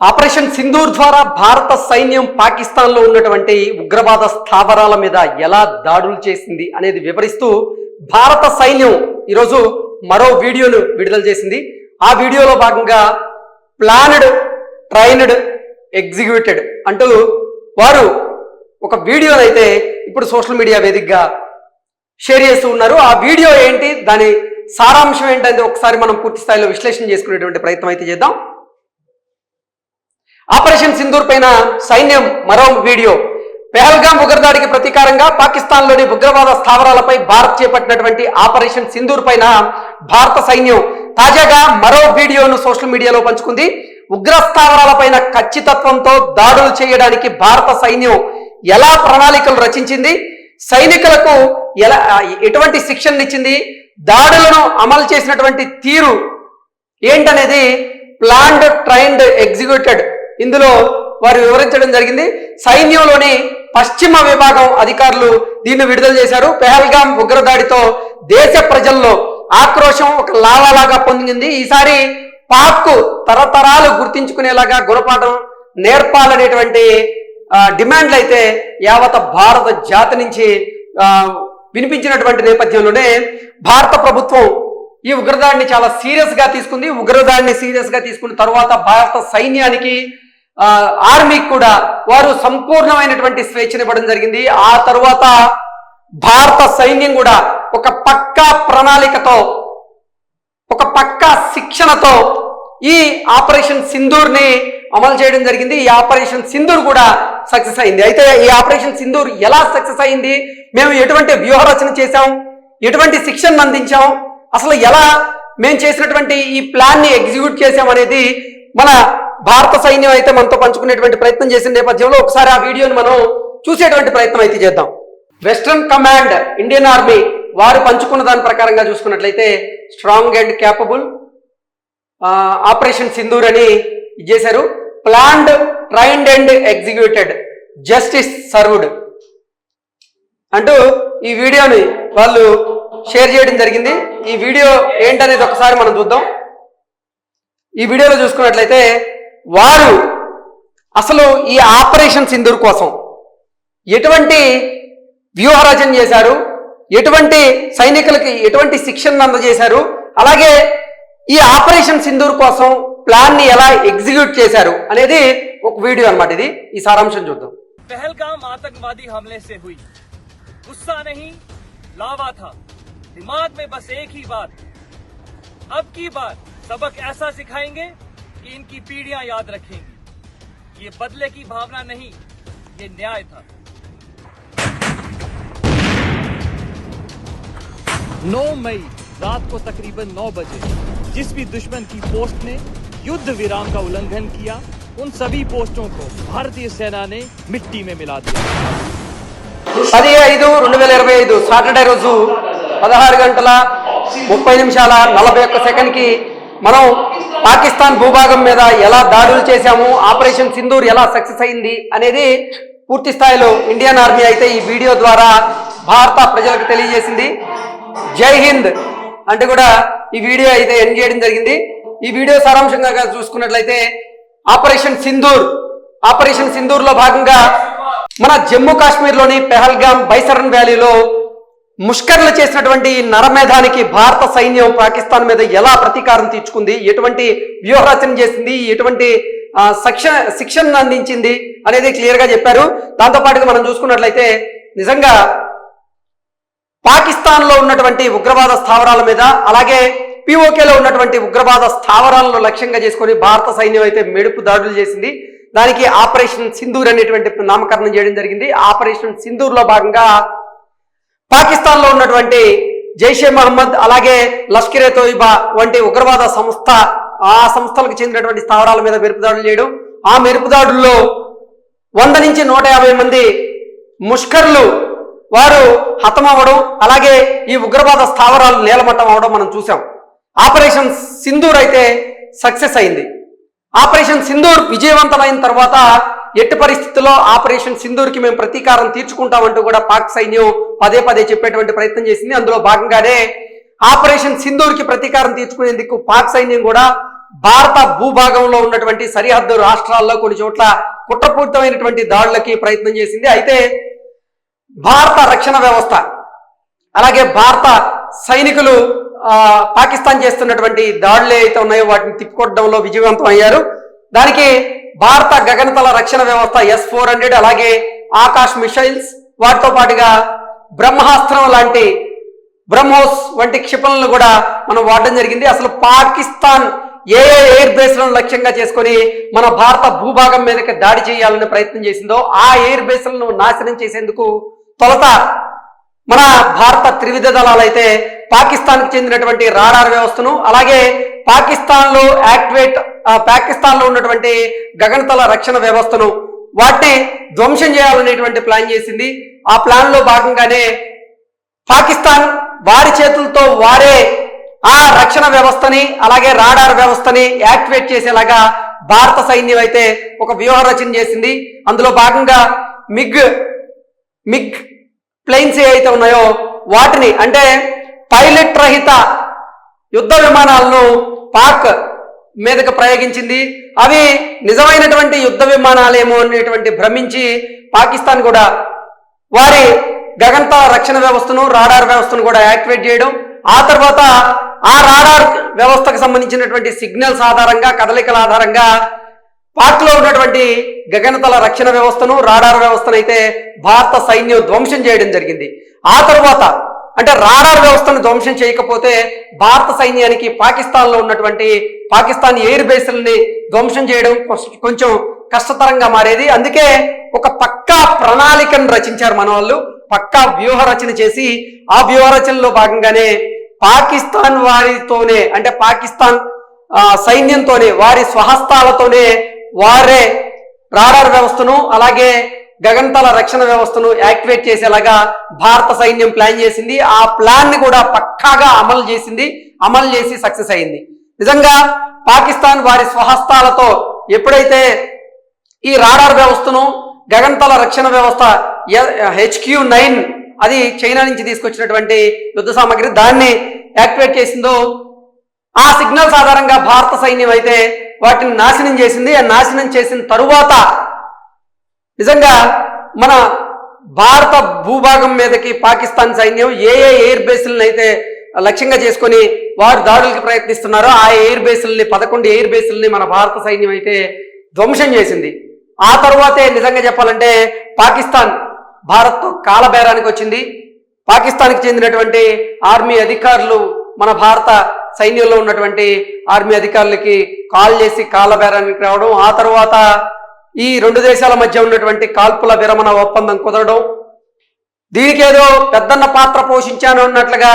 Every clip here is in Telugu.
ఆపరేషన్ సింధూర్ ద్వారా భారత సైన్యం పాకిస్తాన్లో ఉన్నటువంటి ఉగ్రవాద స్థావరాల మీద ఎలా దాడులు చేసింది అనేది వివరిస్తూ భారత సైన్యం ఈరోజు మరో వీడియోను విడుదల చేసింది. ఆ వీడియోలో భాగంగా ప్లానడ్ ట్రైన్డ్ ఎగ్జిక్యూటెడ్ అంటూ వారు ఒక వీడియోని అయితే ఇప్పుడు సోషల్ మీడియా వేదికగా షేర్ చేస్తూ ఉన్నారు. ఆ వీడియో ఏంటి దాని సారాంశం ఏంటనేది ఒకసారి మనం పూర్తి స్థాయిలో విశ్లేషణ చేసుకునేటువంటి ప్రయత్నం అయితే చేద్దాం. ఆపరేషన్ సింధూర్ పైన సైన్యం మరో వీడియో. పెహల్గాం ఉగ్రదాడికి ప్రతీకారంగా పాకిస్తాన్లోని ఉగ్రవాద స్థావరాలపై భారత్ చేపట్టినటువంటి ఆపరేషన్ సింధూర్ పైన భారత సైన్యం తాజాగా మరో వీడియోను సోషల్ మీడియాలో పంచుకుంది. ఉగ్ర స్థావరాలపైన ఖచ్చితత్వంతో దాడులు చేయడానికి భారత సైన్యం ఎలా ప్రణాళికలు రచించింది? సైనికులకు ఎలా ఎటువంటి శిక్షణనిచ్చింది దాడులను అమలు చేసినటువంటి తీరు ఏంటనేది ప్లాన్డ్ ట్రైన్డ్ ఎగ్జిక్యూటెడ్ ఇందులో వారు వివరించడం జరిగింది. సైన్యంలోని పశ్చిమ విభాగం అధికారులు దీన్ని విడుదల చేశారు. పెహల్గాం ఉగ్రదాడితో దేశ ప్రజల్లో ఆక్రోశం ఒక లావాలాగా పొందింది ఈసారి పాక్ తరతరాలు గుర్తించుకునేలాగా గుణపాఠం నేర్పాలనేటువంటి డిమాండ్లు అయితే యావత భారత జాతి నుంచి వినిపించినటువంటి నేపథ్యంలోనే భారత ప్రభుత్వం ఈ ఉగ్రదాడిని చాలా సీరియస్గా తీసుకుంది. ఉగ్రదాడిని సీరియస్గా తీసుకున్న తర్వాత భారత సైన్యానికి ఆర్మీకి కూడా వారు సంపూర్ణమైనటువంటి స్వేచ్ఛనివ్వడం జరిగింది. ఆ తర్వాత భారత సైన్యం కూడా ఒక పక్కా ప్రణాళికతో ఒక పక్కా శిక్షణతో ఈ ఆపరేషన్ సింధూర్ని అమలు చేయడం జరిగింది. ఈ ఆపరేషన్ సింధూర్ కూడా సక్సెస్ అయింది. అయితే ఈ ఆపరేషన్ సింధూర్ ఎలా సక్సెస్ అయింది? మేము ఎటువంటి వ్యూహరచన చేశాం? ఎటువంటి శిక్షణ అందించాం? అసలు ఎలా మేము చేసినటువంటి ఈ ప్లాన్ని ఎగ్జిక్యూట్ చేశాం అనేది మన భారత సైన్యం అయితే మనతో పంచుకునేటువంటి ప్రయత్నం చేసిన నేపథ్యంలో ఒకసారి ఆ వీడియోని మనం చూసేటువంటి ప్రయత్నం అయితే చేద్దాం. వెస్ట్రన్ కమాండ్ ఇండియన్ ఆర్మీ వారు పంచుకున్న దాని ప్రకారంగా చూసుకున్నట్లయితే strong and capable operation Sindoor అని ఇది చేశారు. Planned trained and executed justice served అంటూ ఈ వీడియోని వాళ్ళు షేర్ చేయడం జరిగింది. ఈ వీడియో ఏంటనేది ఒకసారి మనం చూద్దాం. ఈ వీడియోలో చూసుకున్నట్లయితే వారు అసలు ఈ ఆపరేషన్ సింధూర్ కోసం ఎటువంటి వ్యూహరచన చేశారు ఎటువంటి సైనికులకి ఎటువంటి శిక్షణ అందజేశారు అలాగే ఈ ఆపరేషన్ సింధూర్ కోసం ప్లాన్ ని ఎలా ఎగ్జిక్యూట్ చేశారు అనేది ఒక వీడియో అన్నమాట ఇది ఈ సారాంశం చూద్దాం पहलगाम आतंकवादी हमले से हुई गुस्सा नहीं लावा था दिमाग में बस एक ही बात अब की बार सबक ऐसा सिखाएंगे कि इनकी पीढ़ियां याद रखेंगी ये बदले की भावना नहीं ये न्याय था 9 मई रात को तकरीबन 9 बजे जिस भी दुश्मन की पोस्ट ने युद्ध विराम का उल्लंघन किया उन सभी पोस्टों को भारतीय सेना ने मिट्टी में मिला दिया పది ఐదు రెండు వేల ఇరవై ఐదు సాటర్డే రోజు పదహారు గంటల ముప్పై నిమిషాల నలభై ఒక్క సెకండ్కి మనం పాకిస్తాన్ భూభాగం మీద ఎలా దాడులు చేశాము ఆపరేషన్ సింధూర్ ఎలా సక్సెస్ అయింది అనేది పూర్తి స్థాయిలో ఇండియన్ ఆర్మీ అయితే ఈ వీడియో ద్వారా భారత ప్రజలకు తెలియజేసింది. జై హింద్ అంటే కూడా ఈ వీడియో అయితే ఎండ్ చేయడం జరిగింది. ఈ వీడియో సారాంశంగా చూసుకున్నట్లయితే ఆపరేషన్ సింధూర్ ఆపరేషన్ సింధూర్లో భాగంగా మన జమ్మూ కాశ్మీర్లోని పెహల్గామ్ బైసరన్ వ్యాలీలో ముష్కర్లు చేసినటువంటి నరమేధానికి భారత సైన్యం పాకిస్తాన్ మీద ఎలా ప్రతీకారం తీర్చుకుంది? ఎటువంటి వ్యూహరచన చేసింది? ఎటువంటి ఆ, శిక్షణ శిక్షణ అందించింది అనేది క్లియర్గా చెప్పారు. దాంతోపాటుగా మనం చూసుకున్నట్లయితే నిజంగా పాకిస్తాన్లో ఉన్నటువంటి ఉగ్రవాద స్థావరాల మీద అలాగే పిఓకేలో ఉన్నటువంటి ఉగ్రవాద స్థావరాలను లక్ష్యంగా చేసుకొని భారత సైన్యం అయితే మెడుపు దాడులు చేసింది. దానికి ఆపరేషన్ సింధూర్ అనేటువంటి నామకరణం చేయడం జరిగింది. ఆపరేషన్ సింధూర్లో భాగంగా పాకిస్తాన్లో ఉన్నటువంటి జైషే మహమ్మద్ అలాగే లష్కరే తోయిబా వంటి ఉగ్రవాద సంస్థ ఆ సంస్థలకు చెందినటువంటి స్థావరాల మీద మెరుపుదాడులు చేయడం ఆ మెరుపుదాడుల్లో వంద నుంచి నూట యాభై మంది ముష్కర్లు వారు హతమవడం అలాగే ఈ ఉగ్రవాద స్థావరాలు నేలమట్టం అవడం మనం చూసాం ఆపరేషన్ సింధూర్ అయితే సక్సెస్ అయింది. ఆపరేషన్ సింధూర్ విజయవంతమైన తర్వాత ఎట్టి పరిస్థితుల్లో ఆపరేషన్ సింధూర్కి మేము ప్రతీకారం తీర్చుకుంటామంటూ కూడా పాక్ సైన్యం పదే పదే చెప్పేటువంటి ప్రయత్నం చేసింది. అందులో భాగంగానే ఆపరేషన్ సింధూర్కి ప్రతీకారం తీర్చుకునేందుకు పాక్ సైన్యం కూడా భారత భూభాగంలో ఉన్నటువంటి సరిహద్దు రాష్ట్రాల్లో కొన్ని చోట్ల కుట్రపూరితమైనటువంటి దాడులకి ప్రయత్నం చేసింది. అయితే భారత రక్షణ వ్యవస్థ అలాగే భారత సైనికులు పాకిస్తాన్ చేస్తున్నటువంటి దాడులు అయితే ఉన్నాయో వాటిని తిప్పికొట్టడంలో విజయవంతం అయ్యారు. దానికి భారత గగనతల రక్షణ వ్యవస్థ ఎస్ ఫోర్ హండ్రెడ్ అలాగే ఆకాశ్ మిషైల్స్ వాటితో పాటుగా బ్రహ్మాస్త్రం లాంటి బ్రహ్మోస్ వంటి క్షిపణులను కూడా మనం వాడడం జరిగింది. అసలు పాకిస్తాన్ ఏ ఏ ఎయిర్ బేస్లను లక్ష్యంగా చేసుకొని మన భారత భూభాగం మీదకి దాడి చేయాలని ప్రయత్నం చేసిందో ఆ ఎయిర్ బేస్లను నాశనం చేసేందుకు తొలత మన భారత త్రివిధ దళాలు అయితే పాకిస్తాన్కి చెందినటువంటి రాడార్ వ్యవస్థను అలాగే పాకిస్తాన్లో యాక్టివేట్ పాకిస్తాన్లో పాకిస్తాన్లో ఉన్నటువంటి గగనతల రక్షణ వ్యవస్థను వాటిని ధ్వంసం చేయాలనేటువంటి ప్లాన్ చేసింది. ఆ ప్లాన్లో భాగంగానే పాకిస్తాన్ వారి చేతులతో వారే ఆ రక్షణ వ్యవస్థని అలాగే రాడార్ వ్యవస్థని యాక్టివేట్ చేసేలాగా భారత సైన్యం అయితే ఒక వ్యూహ రచన చేసింది. అందులో భాగంగా మిగ్ మిగ్ ప్లేన్స్ ఏవైతే ఉన్నాయో వాటిని అంటే పైలట్ రహిత యుద్ధ విమానాలను పాక్ మీదకు ప్రయోగించింది. అవి నిజమైనటువంటి యుద్ధ విమానాలేమో అనేటువంటి భ్రమించి పాకిస్తాన్ కూడా వారి గగంత రక్షణ వ్యవస్థను రాడార్ వ్యవస్థను కూడా యాక్టివేట్ చేయడం. ఆ తర్వాత ఆ రాడార్ వ్యవస్థకు సంబంధించినటువంటి సిగ్నల్స్ ఆధారంగా కదలికల ఆధారంగా పాక్లో ఉన్నటువంటి గగనతల రక్షణ వ్యవస్థను రాడార్ వ్యవస్థను అయితే భారత సైన్యం ధ్వంసం చేయడం జరిగింది. ఆ తర్వాత అంటే రాడార్ వ్యవస్థను ధ్వంసం చేయకపోతే భారత సైన్యానికి పాకిస్తాన్లో ఉన్నటువంటి పాకిస్తాన్ ఎయిర్ బేస్లని ధ్వంసం చేయడం కొంచెం కష్టతరంగా మారేది. అందుకే ఒక పక్కా ప్రణాళికను రచించారు మన వాళ్ళు. పక్కా వ్యూహ రచన చేసి ఆ వ్యూహ రచనలో భాగంగానే పాకిస్తాన్ వారితోనే అంటే పాకిస్తాన్ సైన్యంతోనే వారి స్వహస్తాలతోనే వారే రాడార్ వ్యవస్థను అలాగే గగంతల రక్షణ వ్యవస్థను యాక్టివేట్ చేసేలాగా భారత సైన్యం ప్లాన్ చేసింది. ఆ ప్లాన్ని కూడా పక్కాగా అమలు చేసింది. అమలు చేసి సక్సెస్ అయింది. నిజంగా పాకిస్తాన్ వారి స్వహస్తాలతో ఎప్పుడైతే ఈ రాడార్ వ్యవస్థను గగంతల రక్షణ వ్యవస్థ హెచ్క్యూ నైన్ అది చైనా నుంచి తీసుకొచ్చినటువంటి యుద్ధ సామాగ్రి దాన్ని యాక్టివేట్ చేసిందో ఆ సిగ్నల్స్ ఆధారంగా భారత సైన్యం అయితే వాటిని నాశనం చేసింది. ఆ నాశనం చేసిన తరువాత నిజంగా మన భారత భూభాగం మీదకి పాకిస్తాన్ సైన్యం ఏ ఏ ఎయిర్ బేస్లను అయితే లక్ష్యంగా చేసుకొని వారు దాడులకి ప్రయత్నిస్తున్నారో ఆ ఎయిర్ బేస్లని పదకొండు ఎయిర్ బేస్లని మన భారత సైన్యం అయితే ధ్వంసం చేసింది. ఆ తర్వాతే నిజంగా చెప్పాలంటే పాకిస్తాన్ భారత్తో కాలబేరానికి వచ్చింది. పాకిస్తాన్కి చెందినటువంటి ఆర్మీ అధికారులు మన భారత సైన్యంలో ఉన్నటువంటి ఆర్మీ అధికారులకి కాల్ చేసి కాలబేరానికి రావడం ఆ తర్వాత ఈ రెండు దేశాల మధ్య ఉన్నటువంటి కాల్పుల విరమణ ఒప్పందం కుదరడం దీనికేదో పెద్దన్న పాత్ర పోషించాను అన్నట్లుగా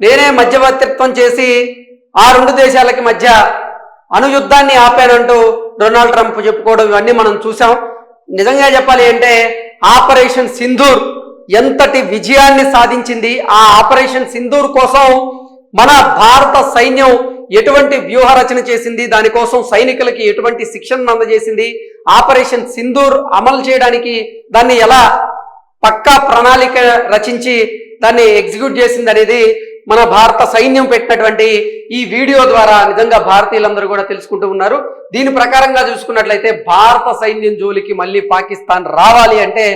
నేనే మధ్యవర్తిత్వం చేసి ఆ రెండు దేశాలకి మధ్య అణుయుద్ధాన్ని ఆపానంటూ డొనాల్డ్ ట్రంప్ చెప్పుకోవడం ఇవన్నీ మనం చూసాం నిజంగా చెప్పాలి అంటే ఆపరేషన్ సింధూర్ ఎంతటి విజయాన్ని సాధించింది? ఆ ఆపరేషన్ సింధూర్ కోసం మన భారత సైన్యం ఎటువంటి వ్యూహ రచన చేసింది దానికోసం సైనికులకి ఎటువంటి శిక్షణను అందజేసింది? ఆపరేషన్ సింధూర్ అమలు చేయడానికి దాన్ని ఎలా పక్కా ప్రణాళిక రచించి దాన్ని ఎగ్జిక్యూట్ చేసింది అనేది మన భారత సైన్యం పెట్టినటువంటి ఈ వీడియో ద్వారా నిజంగా భారతీయులందరూ కూడా తెలుసుకుంటూ ఉన్నారు. దీని ప్రకారంగా చూసుకున్నట్లయితే భారత సైన్యం జోలికి మళ్ళీ పాకిస్తాన్ రావాలి అంటే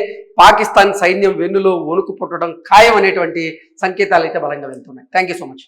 పాకిస్తాన్ సైన్యం వెన్నులో వణుకు పుట్టడం ఖాయం అనేటువంటి సంకేతాలు అయితే బలంగా వెళ్తున్నాయి. Thank you so much